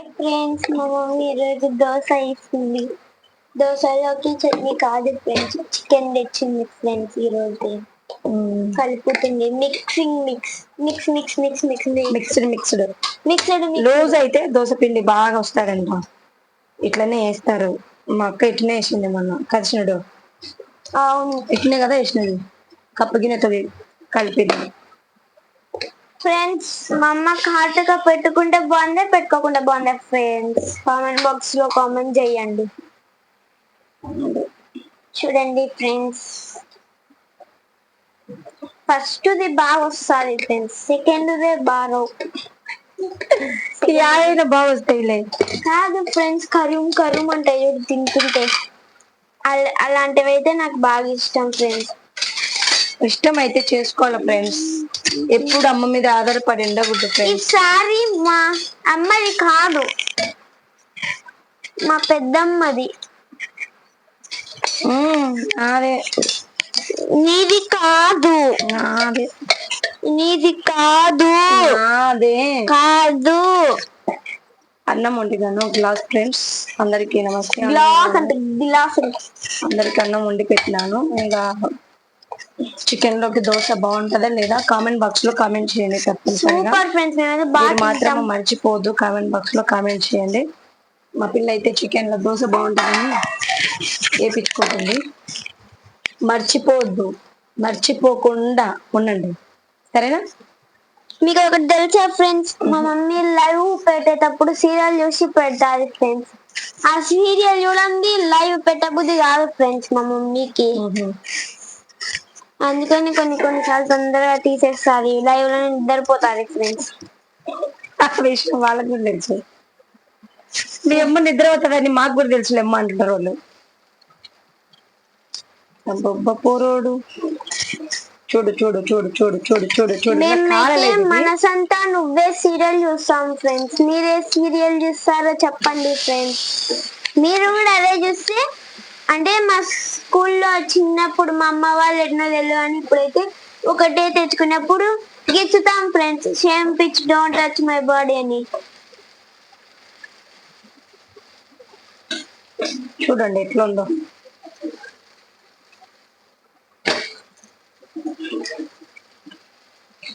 Friends మా mummy ఈరోజు దోశ వేస్తుంది దోశలోకి చట్నీ కాదు ఫ్రెండ్స్ చికెన్ తెచ్చింది ఫ్రెండ్స్ ఈరోజు. కలుపుతుంది. Mixing mix mix mix mix mix mixed mixed mixed loose అయితే దోశ పిండి బాగా వస్తారంట ఇట్లనే వేస్తారు. మా అక్క ఇట్లనే వేసింది మొన్న. కలిసినడు. అవును. ఇట్లనే కదా వేసినది. కప్పు గిన్నెతో కలిపింది ఫ్రెండ్స్ మా అమ్మ హార్ట్గా పెట్టుకుంటే బాగుందా పెట్టుకోకుండా బాగుందా. ఫ్రెండ్స్ కామెంట్ బాక్స్లో కామెంట్ చేయండి. చూడండి ఫ్రెండ్స్ ఫస్ట్ ది బాగా వస్తుంది ఫ్రెండ్స్ సెకండ్ ది బాగా యాదైనా బాగా వస్తాయిలే. కాదు ఫ్రెండ్స్ కరుం కరుం చూడు తింటుంటే. అల- అలాంటివి అయితే నాకు బాగా ఇష్టం ఫ్రెండ్స్ ఇష్టం అయితే చేసుకోవాలి ఫ్రెండ్స్ ఎప్పుడు అమ్మ మీద ఆధారపడి ఉండకూడదు ఫ్రెండ్స్ ఈసారి మా అమ్మది కాదు. మా పెద్దమ్మది. అదే నీది. కాదు. నీది. కాదు. అదే కాదు. అన్నం వండిగాను గ్లాస్ ఫ్రెండ్స్ అందరికీ నమస్తే. గ్లాస్ అంటే గ్లాస్. అందరికి అన్నం వండి పెట్టినాను. ఇంకా చికెన్లోకి దోశ బాగుంటుందా లేదా కామెంట్ బాక్స్లో కామెంట్ చేయండి తప్పనిసరిగా. మాత్రం తింటాం. మర్చిపోవద్దు కామెంట్ బాక్స్లో కామెంట్ చేయండి. మా పిల్ల అయితే చికెన్లో దోశ బాగుంటుందని వేపించుకుంటుంది మర్చిపోవద్దు మర్చిపోకుండా ఉండండి. సరేనా? మీకు ఒకటి తెలుసా ఫ్రెండ్స్ మా మమ్మీ లైవ్ పెట్టేటప్పుడు సీరియల్ చూసి పెడతాది ఫ్రెండ్స్ ఆ సీరియల్ చూడండి లైవ్ పెట్టబుద్ధి కాదు ఫ్రెండ్స్ మా మమ్మీకి. అందుకని కొన్ని కొన్నిసార్లు తొందరగా తీసేస్తారు. లైవ్లో నిద్రపోతారు ఫ్రెండ్స్ ఆ విషయం వాళ్ళకి కూడా తెలుసు. మీ అమ్మ నిద్ర అవుతుందని మాకు కూడా తెలుసులే అమ్మ అంటుంటారు వాళ్ళు. అబ్బబ్బ పోరోడు. చూడు చూడు చూడు చూడు చూడు చూడు చూడు. మేమైతే. మనసంతా నువ్వే సీరియల్ చూస్తాం ఫ్రెండ్స్ మీరే సీరియల్ చూస్తారో చెప్పండి ఫ్రెండ్స్ మీరు కూడా అదే చూస్తే అంటే మా స్కూల్లో చిన్నప్పుడు మా అమ్మ వాళ్ళు ఎన్నో తెలియదు అని ఇప్పుడైతే ఒకటే తెచ్చుకున్నప్పుడు గిచ్చుతాం friends same pitch don't touch my body అని. చూడండి ఎట్లా ఉందో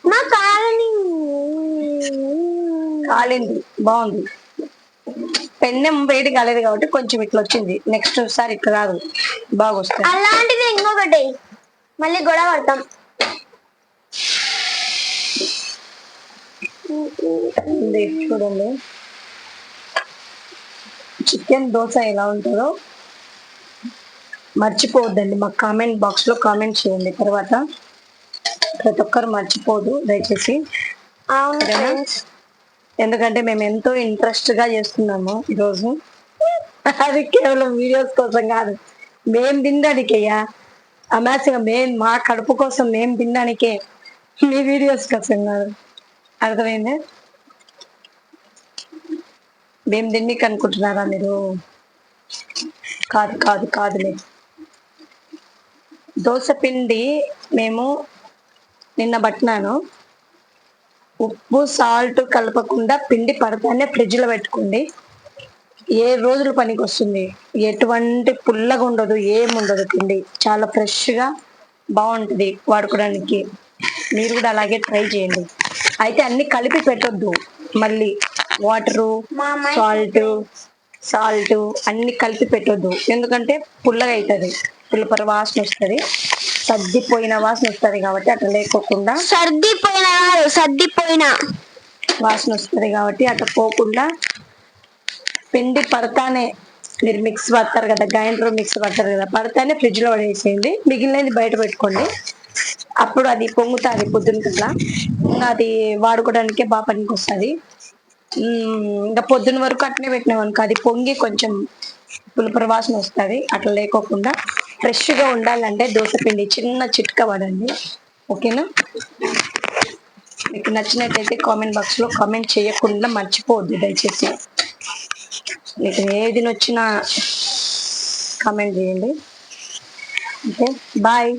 మా కాలని. కాలింది బాగుంది. పెన్నెం వేడి కాలేదు కాబట్టి కొంచెం ఇట్లా వచ్చింది. నెక్స్ట్ సారి ఇట్లా రాదు. బాగా వస్తుంది అలాంటిది ఇంకొకటి. మళ్ళీ గొడవ పడతాం. చూడండి. చికెన్ దోశ ఎలా ఉంటుందో మర్చిపోవద్దండి. మా కామెంట్ బాక్స్లో కామెంట్ చేయండి. తర్వాత ప్రతి ఒక్కరు మర్చిపోదు. దయచేసి. అవును ఎందుకంటే మేము ఎంతో ఇంట్రెస్ట్గా చేస్తున్నాము ఈరోజు. అది కేవలం వీడియోస్ కోసం కాదు. మేం తినడానికయ్యా అమాసిగా మేం మా కడుపు కోసం మేం తినడానికే మీ వీడియోస్ కోసం కాదు. అర్థమైంది? మేం తిన్నికి అనుకుంటున్నారా మీరు? కాదు కాదు కాదులే. దోశ పిండి మేము నిన్న పట్టినాను. ఉప్పు సాల్ట్ కలపకుండా పిండి పడతానే ఫ్రిడ్జ్లో పెట్టుకోండి. ఏ రోజులు పనికి వస్తుంది ఎటువంటి పుల్లగా ఉండదు ఏముండదు పిండి. చాలా ఫ్రెష్గా బాగుంటుంది వాడుకోవడానికి మీరు కూడా అలాగే ట్రై చేయండి. అయితే అన్ని కలిపి పెట్టొద్దు. మళ్ళీ వాటరు సాల్ట్ సాల్ట్ అన్ని కలిపి పెట్టొద్దు. ఎందుకంటే పుల్లగా అవుతుంది పుల్లపర వాసన వస్తుంది. సర్దిపోయిన వాసన వస్తుంది కాబట్టి అట్లా లేకోకుండా సర్దిపోయిన కాదు సర్దిపోయిన. వాసన వస్తుంది కాబట్టి అట్లా పోకుండా పిండి పడతానే. మీరు మిక్స్ పడతారు కదా గ్రైండర్ మిక్స్ పడతారు కదా పడతానే ఫ్రిడ్జ్లో పడేసేయండి. మిగిలినది బయట పెట్టుకోండి. అప్పుడు అది పొంగుతుంది పొద్దున కల్లా. ఇంకా అది వాడుకోవడానికే బాగా పనికి వస్తుంది ఇంకా పొద్దున వరకు అట్లనే పెట్టినాం అనుకో అది పొంగి కొంచెం పులుపుర వాసన వస్తుంది. అట్లా లేకోకుండా ఫ్రెష్గా ఉండాలంటే దోశ పిండి చిన్న చిట్క పడండి. ఓకేనా? మీకు నచ్చినట్టయితే కామెంట్ బాక్స్లో కామెంట్ చేయకుండా మర్చిపోవద్దు దయచేసి. మీకు ఏది నచ్చినా కామెంట్ చేయండి. Okay bye.